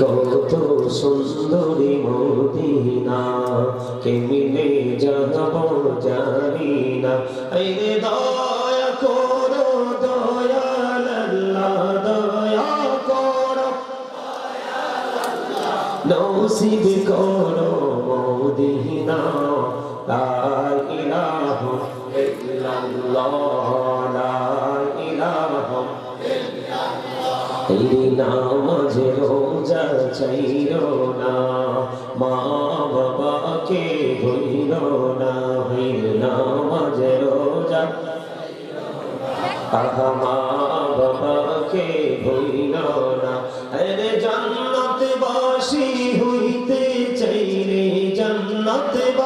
কত সুন্দরী মদিনা কেমিনে যাব জানি না এই দয়া করো। দয়াল আল্লাহ দয়া করো। নসিব করো মদিনা লা ইলাহা ইল্লাল্লাহ, লা ইলাহা ইল্লাল্লাহ। এই নামাজে রোজা চাইর না। মা বাবাকে ভইল না, হইল নামাজে রোজা। আহা, মা বাবাকে ভইল না। আরে জান্নাত বাসি হইতে চাইরে জান্নাত বাসি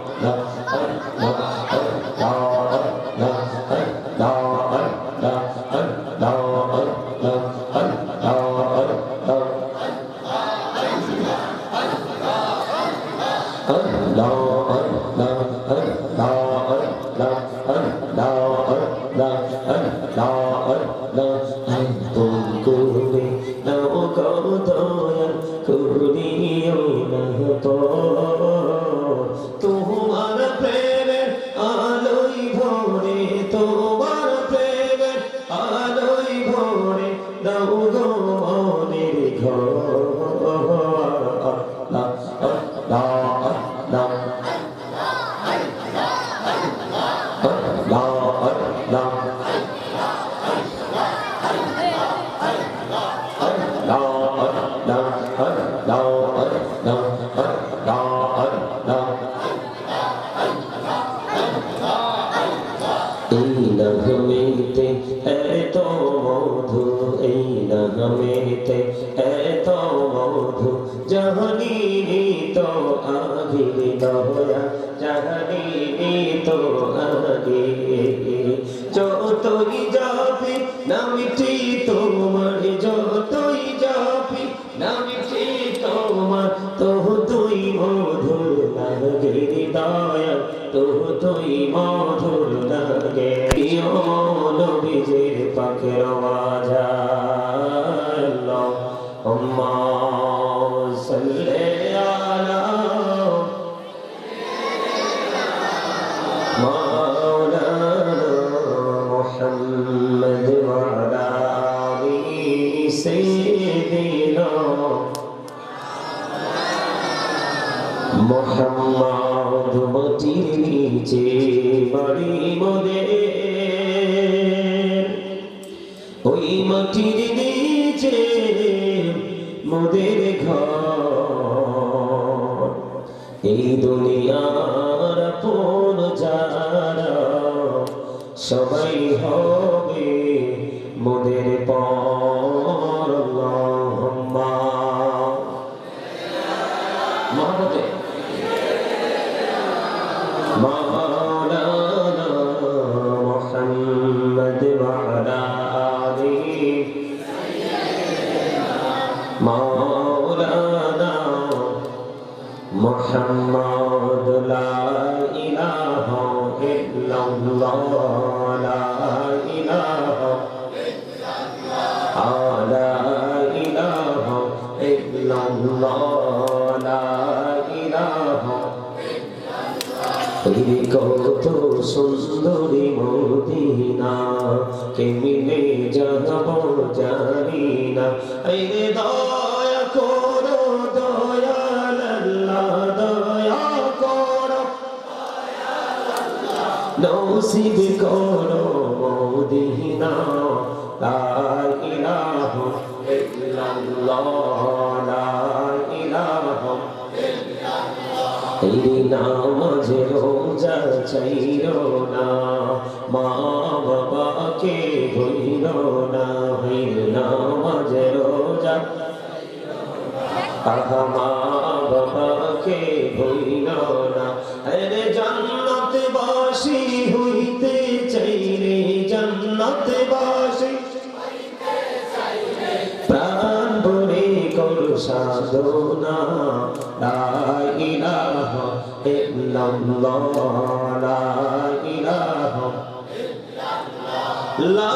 নগমেতে এত মধু জাহানি তো আগে দয়া জাহানি তো আগে। যতই যাবে নামিটি তোমার, যতই যাবে নামিটি তোমার তো তুই মধুর লাগে দয়া তো তুই মধুর লাগে। নবীজির পাখের মোহাম্মদ মাটির নিচে বাড়ি মোদের ওই মাটির নিচে মোদের ঘর এই দুনিয়ার কোন যারা সবাই হবে محمد لا إله إلا الله لا إله لا إله إلا الله لا إله ওই কত সুন্দরী মদিনা কেমিনে যাব জানি না এই রে দয়া করো নসিব করো মদিনা, লা ইলাহা ইল্লাল্লাহ, লা ইলাহা এই নামাজে রোজা চাইর না, মা বাবাকে ভইল না হইল নামাজে রোজা আহা, মা বাবাকে হইল না আরে জান্নাত বাসি হইতে চাই রে জান্নাত বাসি। প্রাণ ভরে করো সাধনা। লা ইলাহা ইল্লাল্লাহ। লা ইলাহা লা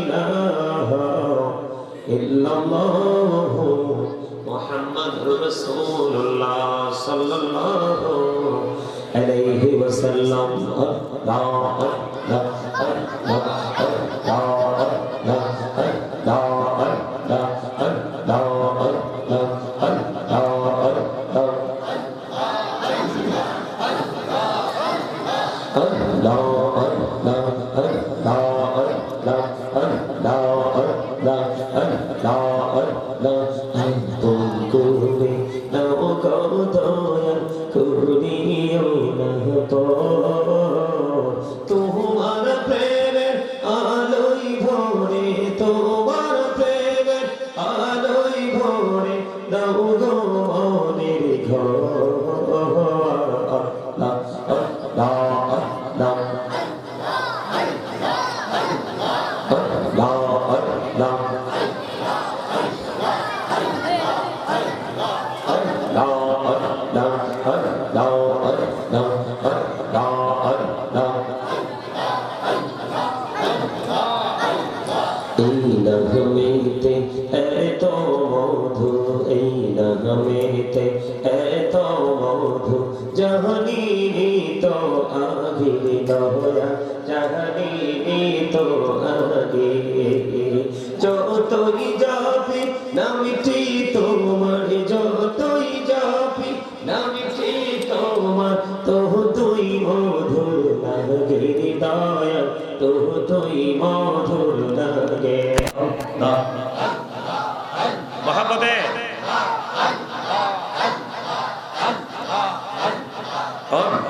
ইলাহা ইল্লাল্লাহ। রাসূলুল্লাহ সাল্লাল্লাহু আলাইহি ওয়াসাল্লাম আল্লাহ আল্লাহ আল্লাহ তোমার মধু জাহানি তো আগে দয়া, জাহানি তো আগে। যতই যাবে নামিটি তোমার, যতই যাবে নামিটি তোমার তো তুই মধুর লাগে দয়া তো তুই মধুর লাগে। মহাপদে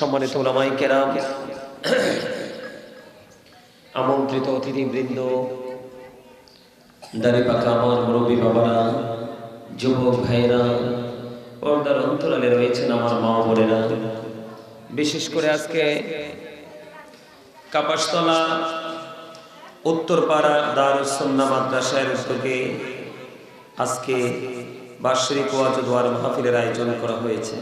সম্মানিত ওলামাই কেরাম, আমন্ত্রিত অতিথিবৃন্দ দাঁড়ি পাকা আমার মুরব্বী বাবারা, যুবক ভাইরা পর্দার অন্তরালে রয়েছেন আমার মা বোনেরা। বিশেষ করে আজকে কাপাসতলা, উত্তরপাড়া দারুসন্না মাদ্রাসার উদ্যোগে আজকে বার্ষিক ওয়াজ দোয়ার মাহফিলের আয়োজন করা হয়েছে।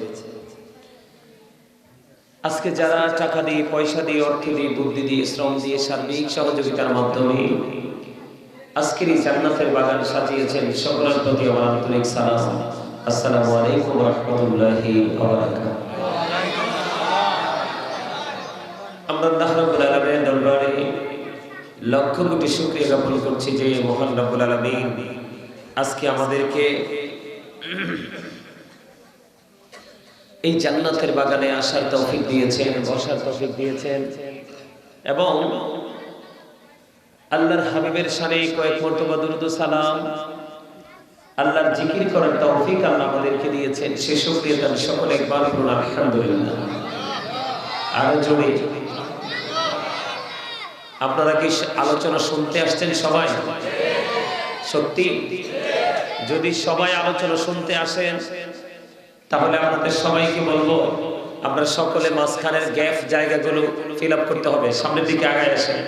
আজকে যারা টাকা দিয়ে, পয়সা দিয়ে, অর্থ দিয়ে, বুদ্ধি দিয়ে, শ্রম দিয়ে সার্বিক সহযোগিতার মাধ্যমে আজকের এই জান্নাতের বাগান সাজিয়েছেন সকলের প্রতি আমার আন্তরিক সালাম। আসসালামু আলাইকুম রহমতুল্লাহি আমরা রাব্বুল আলামিনের দরবারে লক্ষ কোটি জ্ঞাপন করছি যে মহান রব্বুল আলামিন আজকে আমাদেরকে এই জান্নাতের বাগানে আসার তৌফিক দিয়েছেন, বসার তৌফিক দিয়েছেন। এবং আল্লাহর হাবিবের সানে কয়েক মর্তবা দুরুদ সালাম, আল্লাহর জিকির করার তৌফিক আল্লাহ আমাদেরকে দিয়েছেন। সে শুকরিয়া তার সকলে একবার বলুন আলহামদুলিল্লাহ। আরও জোরে। আপনারা কি আলোচনা শুনতে আসছেন সবাই? সত্যি? যদি সবাই আলোচনা শুনতে আসেন তাহলে আপনাদের সবাইকে বলব আপনারা সকলে মাঝখানের গ্যাপ জায়গাগুলো ফিল করতে হবে, সামনের দিকে আগায় আসেন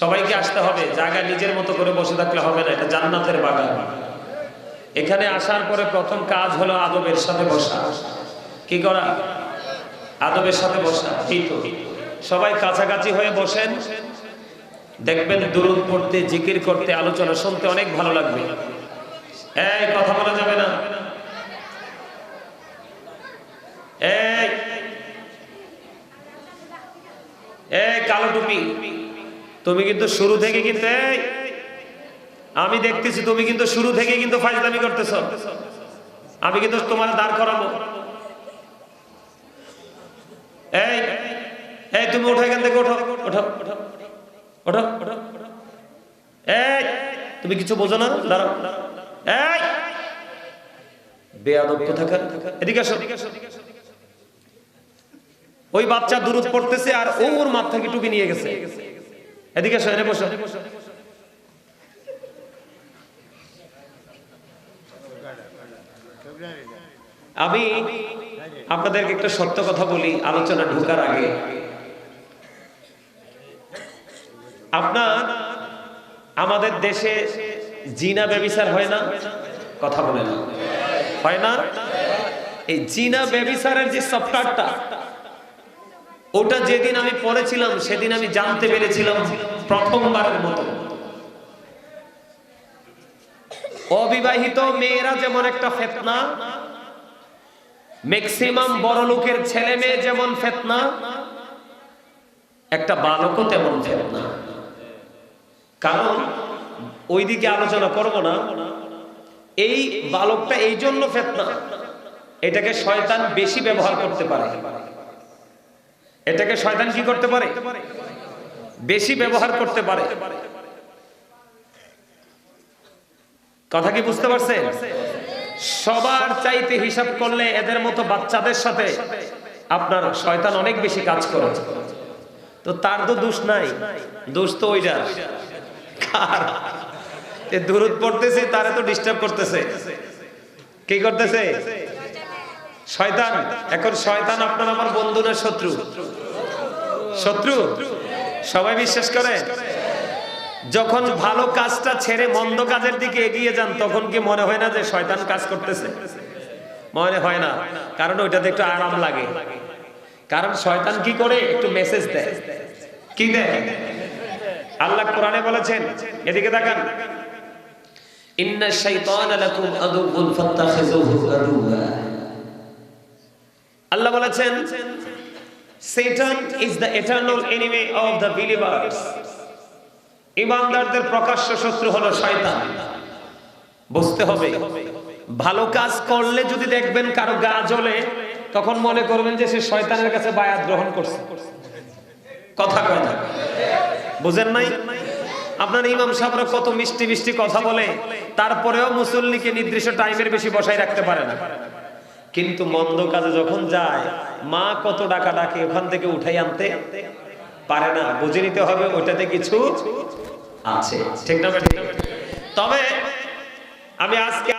সবাইকে আসতে হবে জায়গা নিজের মতো করে বসে থাকলে হবে না, এটা জান্নাতের বাগান। এখানে আসার পরে প্রথম কাজ হলো আদবের সাথে বসা। কি করা? আদবের সাথে বসা, এই তো। সবাই কাছাকাছি হয়ে বসেন। দেখবেন দুরুদ পড়তে, জিকির করতে, আলোচনা শুনতে অনেক ভালো লাগবে। এই, কথা বলা যাবে না। এই এই কালো টুপি। তুমি কিন্তু শুরু থেকে কিন্তু আমি দেখতেছি তুমি কিন্তু শুরু থেকে কিন্তু ফাজলামি করতেছ। আমি কিন্তু তোমার দাঁড় করাবো। এই এই, তুমি ওঠো এখান থেকে ওঠো ওঠো ওঠো ওঠো ওঠো। এই, তুমি কিছু বোঝো না? দাঁড়াও। এই, বেয়াদব কোথাকার? এদিকে আসো। ওই বাচ্চা দূরত পড়তেছে আর ওর মাথা থেকে টুপি নিয়ে গেছে। এদিকে এনে বসো আমি আপনাদেরকে একটা সত্য কথা বলি, আলোচনা ঢোকার আগে। আপনার, আমাদের দেশে জিনা ব্যবিচার হয় না? কথা বলে না হয় না? এই জিনা ব্যবিচারের যে সফটওয়্যারটা ওটা যেদিন আমি পড়েছিলাম, সেদিন আমি জানতে পেরেছিলাম প্রথমবারের মতো। অবিবাহিত মেয়েরা যেমন একটা ফেতনা ম্যাক্সিমাম বড় লোকের ছেলে মেয়ে যেমন ফেতনা, একটা বালকও তেমন ফেতনা। কারণ, ওইদিকে আলোচনা করব না, এই বালকটা এই জন্য ফেতনা, এটাকে শয়তান বেশি ব্যবহার করতে পারে। এটাকে শয়তান কি করতে পারে? বেশি ব্যবহার করতে পারে। কথা কি বুঝতে পারছেন? সবার চাইতে হিসাব করলে এদের মতো বাচ্চাদের সাথে আপনার শয়তান অনেক বেশি কাজ করে। তো তার তো দোষ নাই। দোষ তো এ দূরত পড়তেছে, তারে তো ডিস্টার্ব করতেছে। কি করতেছে? শয়তান, এখন শয়তান আপনার আমার বন্ধু না শত্রু। শত্রু? সবাই বিশ্বাস করে? যখন ভালো কাজটা ছেড়ে মন্দ কাজের দিকে এগিয়ে যান, তখন কি মনে হয় না যে শয়তান কাজ করতেছে? মনে হয় না। কারণ ওইটাতে একটু আরাম লাগে। কারণ শয়তান কি করে? একটু মেসেজ দেয়। কি দেয়? আল্লাহ কোরআনে বলেছেন, এদিকে দেখান ইন্না শাইতান লাকুম আদুবুন ফাত্তাখিযুহু আদুবা আল্লাহ বলেছেন, Satan is the eternal enemy of the believers. ইমানদারদের প্রকাশ্য শত্রু হলো শয়তান। বুঝতে হবে, ভালো কাজ করলে যদি দেখবেন কারও গা জ্বলে, তখন মনে করবেন যে সে শয়তানের কাছে বায়াত গ্রহণ করছে। কথা কয় বুঝেন নাই? আপনার ইমাম সাহেবরা কত মিষ্টি মিষ্টি কথা বলে, তারপরেও মুসল্লিকে নির্দিষ্ট টাইমের বেশি বসাই রাখতে পারে না। কিন্তু মন্দ কাজে যখন যায়, মা কত টাকা ডাকে ওখান থেকে উঠাই আনতে? পারে না, বুঝে নিতে হবে ওইটাতে কিছু আছে। ঠিক না? তবে আমি আজকে